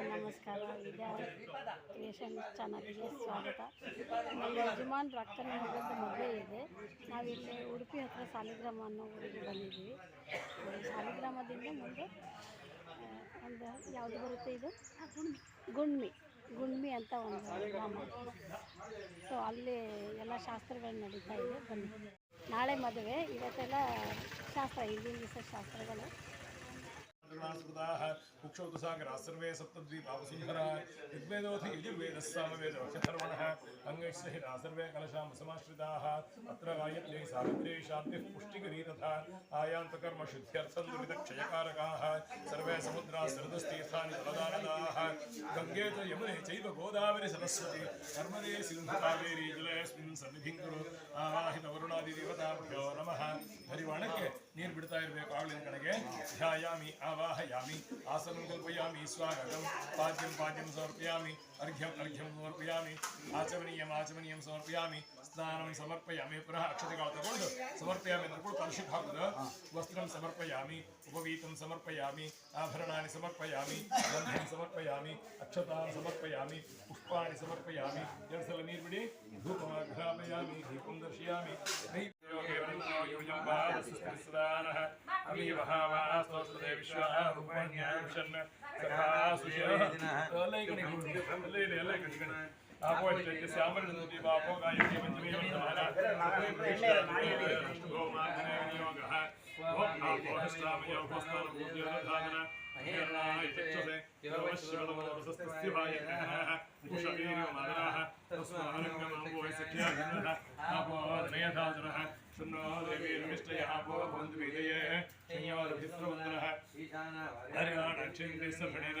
ನಮಸ್ಕಾರ. ಕ್ರಿಯೇಷನ್ ಚಾನಲ್ಗೆ ಸ್ವಾಗತ. ನಮ್ಮ ಯಜಮಾನ್ರ ಅಕ್ಕನ ಮಗಳದ್ದು ಮದುವೆ ಇದೆ. ನಾವಿಲ್ಲಿ ಉಡುಪಿ ಹತ್ರ ಸಾಲಿಗ್ರಾಮ ಅನ್ನೋ ಊರಿಗೆ ಬಂದಿದ್ದೀವಿ. ಸಾಲಿಗ್ರಾಮದಿಂದ ಮುಂದೆ ಒಂದು ಯಾವುದು ಬರುತ್ತೆ ಇದು? ಗುಣ್ಮಿ. ಗುಣ್ಮಿ ಅಂತ ಒಂದು ಗ್ರಾಮ. ಸೊ ಅಲ್ಲಿ ಎಲ್ಲ ಶಾಸ್ತ್ರಗಳು ನಡೀತಾ ಇದೆ. ಬನ್ನಿ. ನಾಳೆ ಮದುವೆ. ಇವತ್ತೆಲ್ಲ ಶಾಸ್ತ್ರ, ಹಿಂದಿನ ದಿವಸ ಶಾಸ್ತ್ರಗಳು. स्मृताः कुक्षौतुसागराः सर्वे सप्तद्वीपावसुन्धराः ऋग्वेदोऽथ यजुर्वेदः सामवेदोक्षधर्मणः अङ्गैश्रहिराः सर्वे कलशां समाश्रिताः अत्र गायत्र्यै सावित्र्यै शान्तिः पुष्टिकरी तथा आयान्तकर्मशुद्ध्यर्थं दुरितक्षयकारकाः सर्वे समुद्राः सरदस्तीर्थानि जलदानदाः गङ्गे च यमुने चैव गोदावरि सरस्वती नर्मदे सिन्धु कावेरी जलेऽस्मिन् सन्निधिं कुरु ಆವಾಹಿತವರುಣಾದಿದೇವತಾಭ್ಯೋ ನಮಃ ಹರಿವಾಣಕ್ಕೆ ನೀರು ಬಿಡ್ತಾ ಇರಬೇಕು ಆವಳಿನ ಕಡೆಗೆ ध्यायामि, आवाहयामि, आसन कल्पयामि, स्वागतं पाद्यम पाद्यं समर्पयामि, अर्घ्यम अर्घ्यं समर्पयामि आचमनीय आचमनीयं समर्पयामि, स्नानं समर्पयामि, पुनः अक्षतकालतकोण्ड् समर्पयामि नकुळ् परिशुद्ध वस्त्रं समर्पयामि, उपवीतं समर्पयामि, आभरणानि समर्पयामि, गन्धं समर्पयामि, अक्षतान् समर्पयामि, पुष्पाणि समर्पयामि जलसलनीर्विडे धूपमाघ्रापयामि, दीपं दर्शयामि अमी महावास्तोत्रे विश्वाः रूपाण्यां शन्न सखा सुशेदिनः अलैकनिगुण अलैकनिगुण आपको श्यामल नदी बापो का ये मंजरी महाराज गो माधने नियोगः गो आपो हस्तामयो हस्ताल भूतियो धागना निर्णायचक्षुषे योगश्वलमोरसस्तस्यभायः कुशवीरो मदनः तस्मारङ्गमाम्बो सख्याः आपो नयधादनः शृण्णो देवीर्मिष्टयः आपो भवन्तु वेदये संयोरभिस्रवन्दनः हरियाणक्षेन्द्रे सम्भणेन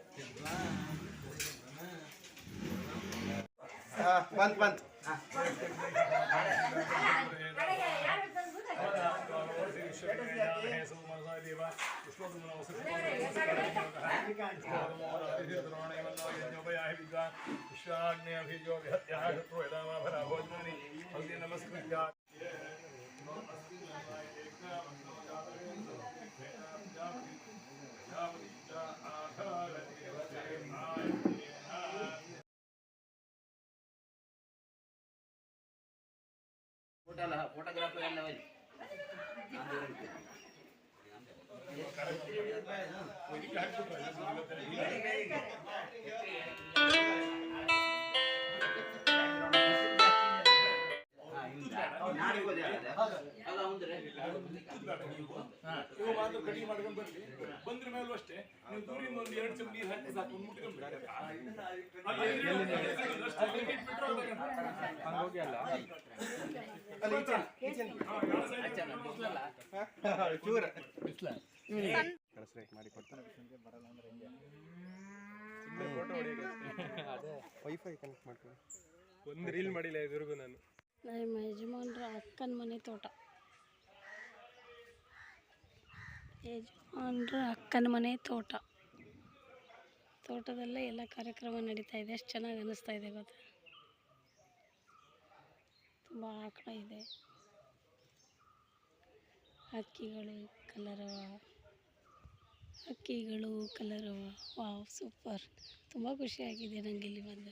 ನಮಸ್ಕೃತ್ಯ ಫೋಟೋಗ್ರಾಫರ್ ಎಲ್ಲ ಒಳ್ಳೆ ಅಲ್ಲ ಅಂದ್ರೆ ಇವು ಮಾತ್ರ ಕಡಿಮೆ ಮಾಡ್ಕೊಂಡ್ ಬರ್ಲಿ ಬಂದ್ರ ಮೇಲೂ ಅಷ್ಟೇ ನೀವು ದೂರಿಂದ ಒಂದು ಎರಡು ಚಮ್ ನೀರು ಹಾಕಿ ಸಾಕು ಒಂದು. ಅದು ಎದುರಿಗೆ ಅಷ್ಟೇ limit ಬಿಟ್ರೆ ಹೋಗ್ಬೇಕಂತ. ಚೂರ ವೈಫೈ ಕನೆಕ್ಟ್ ಮಾಡ್ತೀನಿ ಒಂದು ರೀಲ್ ಮಾಡಿಲ್ಲ ಇದುವರೆಗೂ ನಾನು. ನಮ್ಮ ಯಜಮಾನ್ರ ಅಕ್ಕನ ಮನೆ ತೋಟ. ಯಜಮಾನ್ರ ಅಕ್ಕನ ಮನೆ ತೋಟ. ತೋಟದಲ್ಲೇ ಎಲ್ಲ ಕಾರ್ಯಕ್ರಮ ನಡೀತಾ ಇದೆ. ಎಷ್ಟು ಚೆನ್ನಾಗಿ ಅನಿಸ್ತಾ ಇದೆ ಗೊತ್ತಾ? ತುಂಬ ಆಕಳ ಇದೆ. ಹಕ್ಕಿಗಳು ಕಲರವ ಹಕ್ಕಿಗಳು ಕಲರವ. Wow super. ತುಂಬ ಖುಷಿಯಾಗಿದೆ ನನಗೆ ಇಲ್ಲಿ ಬಂದು.